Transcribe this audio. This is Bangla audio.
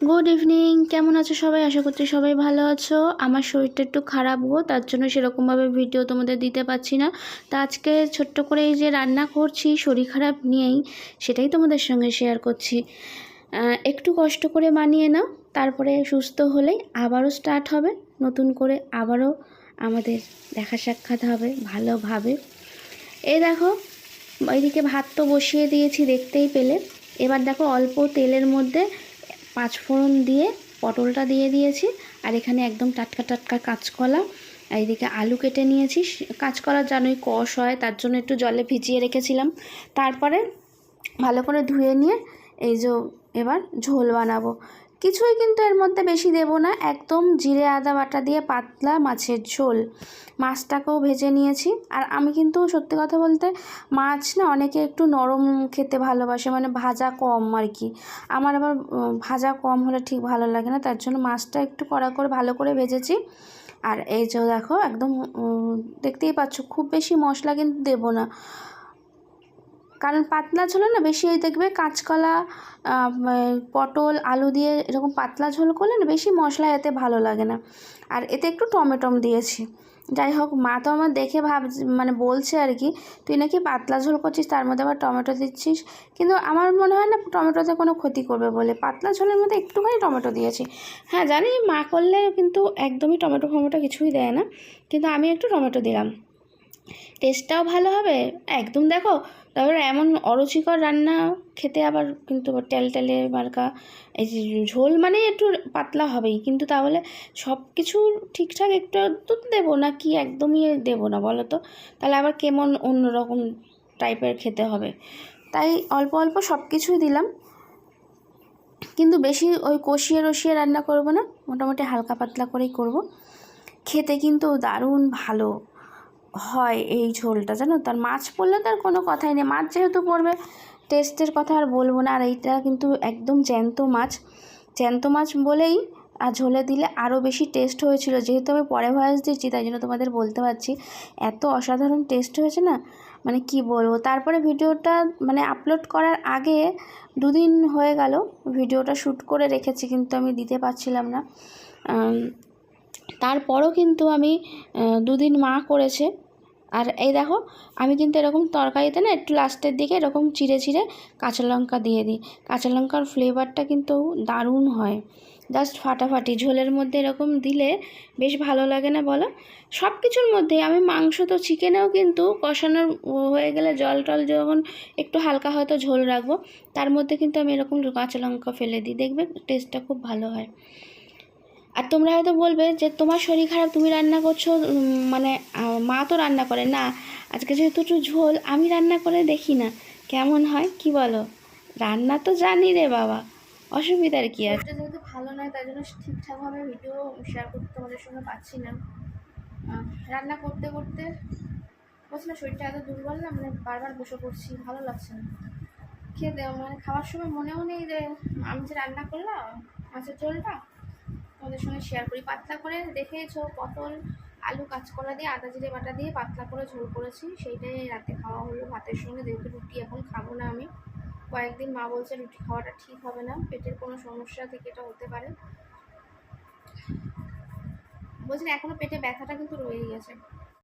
গুড ইভিনিং কেমন আছো সবাই? আশা করছি সবাই ভালো আছো। আমার শরীরটা একটু খারাপ গো, তার জন্য সেরকমভাবে ভিডিও তোমাদের দিতে পারছি না। তা আজকে ছোট্ট করে এই যে রান্না করছি, শরীর খারাপ নিয়েই সেটাই তোমাদের সঙ্গে শেয়ার করছি। একটু কষ্ট করে মানিয়ে নাও, তারপরে সুস্থ হলেই আবারও স্টার্ট হবে। নতুন করে আবারও আমাদের দেখা সাক্ষাৎ হবে ভালোভাবে। এ দেখো ওইদিকে ভাত তো বসিয়ে দিয়েছি, দেখতেই পেলে। এবার দেখো অল্প তেলের মধ্যে পাঁচ ফোড়ন দিয়ে পটলটা দিয়ে দিয়েছি। আর এখানে একদম টাটকা টাটকা কাঁচকলা। আর এদিকে আলু কেটে নিয়েছি। কাঁচকলা জানোই কষ হয়, তার জন্য একটু জলে ভিজিয়ে রেখেছিলাম। তারপরে ভালো করে ধুয়ে নিয়ে এই যে এবার ঝোল বানাবো। কিছুই কিন্তু এর মধ্যে বেশি দেবো না। একদম জিরে আদা বাটা দিয়ে পাতলা মাছের ঝোল। মাছটাকেও ভেজে নিয়েছি। আর আমি কিন্তু সত্যি কথা বলতে মাছ না অনেকে একটু নরম খেতে ভালোবাসে মানে ভাজা কম আর কি। আমার আবার ভাজা কম হলে ঠিক ভালো লাগে না, তার জন্য মাছটা একটু কড়া করে ভালো করে ভেজেছি। আর এই যে দেখো, একদম দেখতেই পাচ্ছ, খুব বেশি মশলা কিন্তু দেবো না। কারণ পাতলা ঝোলে না বেশি ওই দেখবে কাঁচকলা পটল, আলু দিয়ে এরকম পাতলা ঝোল করলে না বেশি মশলা এতে ভালো লাগে না। আর এতে একটু টমেটম দিয়েছি। যাই হোক, মা তো আমার দেখে ভাব মানে বলছে আর কি, তুই নাকি পাতলা ঝোল করছিস, তার মধ্যে আবার টমেটো দিচ্ছিস? কিন্তু আমার মনে হয় না টমেটোতে কোনো ক্ষতি করবে বলে। পাতলা ঝোলের মধ্যে একটুখানি টমেটো দিয়েছি। হ্যাঁ জানি মা করলে কিন্তু একদমই টমেটো ফমেটো কিছুই দেয় না, কিন্তু আমি একটু টমেটো দিলাম। টেস্টটাও ভালো হবে। একদম দেখো, তারপরে এমন অরুচিকর রান্না খেতে আবার কিন্তু টেলটেলে মার্কা এই যে ঝোল মানে একটু পাতলা হবেই। কিন্তু তাহলে সব কিছু ঠিকঠাক একটু তো দেবো না কি একদমই দেবো না বলো তো? তাহলে আবার কেমন অন্যরকম টাইপের খেতে হবে। তাই অল্প অল্প সব কিছুই দিলাম। কিন্তু বেশি ওই কষিয়ে রসিয়ে রান্না করব না, মোটামুটি হালকা পাতলা করেই করব। খেতে কিন্তু দারুণ ভালো। হয় এই ঝোলটা, জানো? তার মাছ পড়লে তার কোনো কথাই নেই। মাছ যেহেতু পড়বে টেস্টের কথা আর বলব না। আর এইটা কিন্তু একদম জ্যান্ত মাছ। জ্যান্ত মাছ বলেই আর ঝোলে দিলে আরও বেশি টেস্ট হয়েছিল। যেহেতু আমি পরে ভয়েস দিচ্ছি, তাই জন্য তোমাদের বলতে পারছি। এত অসাধারণ টেস্ট হয়েছে না? মানে কি বলব? তারপরে ভিডিওটা মানে আপলোড করার আগে দুদিন হয়ে গেল, ভিডিওটা শ্যুট করে রেখেছি, কিন্তু আমি দিতে পারছিলাম না। তারপরও কিন্তু আমি দুদিন মা করেছে। আর এই দেখো, আমি কিন্তু এরকম তরকারিতে না একটু লাস্টের দিকে এরকম চিড়ে চিড়ে কাঁচা লঙ্কা দিয়ে দিই। কাঁচা লঙ্কার ফ্লেভারটা কিন্তু দারুণ হয়। জাস্ট ফাটাফাটি, ঝোলের মধ্যে এরকম দিলে বেশ ভালো লাগে না বলো? সব কিছুর মধ্যে আমি মাংস তো চিকেনেও কিন্তু কষানোর হয়ে গেলে জল টল যখন একটু হালকা হয়তো ঝোল রাখব, তার মধ্যে কিন্তু আমি এরকম কাঁচা লঙ্কা ফেলে দিই। দেখবে টেস্টটা খুব ভালো হয়। আর তোমরা হয়তো বলবে যে তোমার শরীর খারাপ, তুমি রান্না করছ মানে মা তো রান্না করে। না, আজকে যেহেতু একটু ঝোল, আমি রান্না করে দেখি না। কেমন হয়, কি বলো? রান্না তো জানি রে বাবা, অসুবিধার কি আছে? যেহেতু ভালো নয়, তাই জন্য ঠিকঠাকভাবে ভিডিও শেয়ার করতে তোমাদের সঙ্গে পাচ্ছি না। রান্না করতে করতে বলছি না শরীরটা এত দুর্বল না মানে বারবার বসে পড়ছি, ভালো লাগছে না। খেতে মানে খাওয়ার সময় মনেও নেই যে আমি যে রান্না করলাম, মাছের ঝোলটা তোমাদের সঙ্গে শেয়ার করি। পাতলা করে দেখেছ, পটল, আলু, কাঁচকলা দিয়ে, আদা, জিরে, বাটা দিয়ে পাতলা করে ঝোল করেছি। সেইটাই রাতে খাওয়া হলো। ভাতের সঙ্গে যেহেতু রুটি এখন খাব না আমি, কয়েকদিন মা বলছে রুটি খাওয়াটা ঠিক হবে না, পেটের কোনো সমস্যা থেকে এটা হতে পারে। বলছেন এখনও পেটে ব্যথাটা কিন্তু রয়েই গেছে।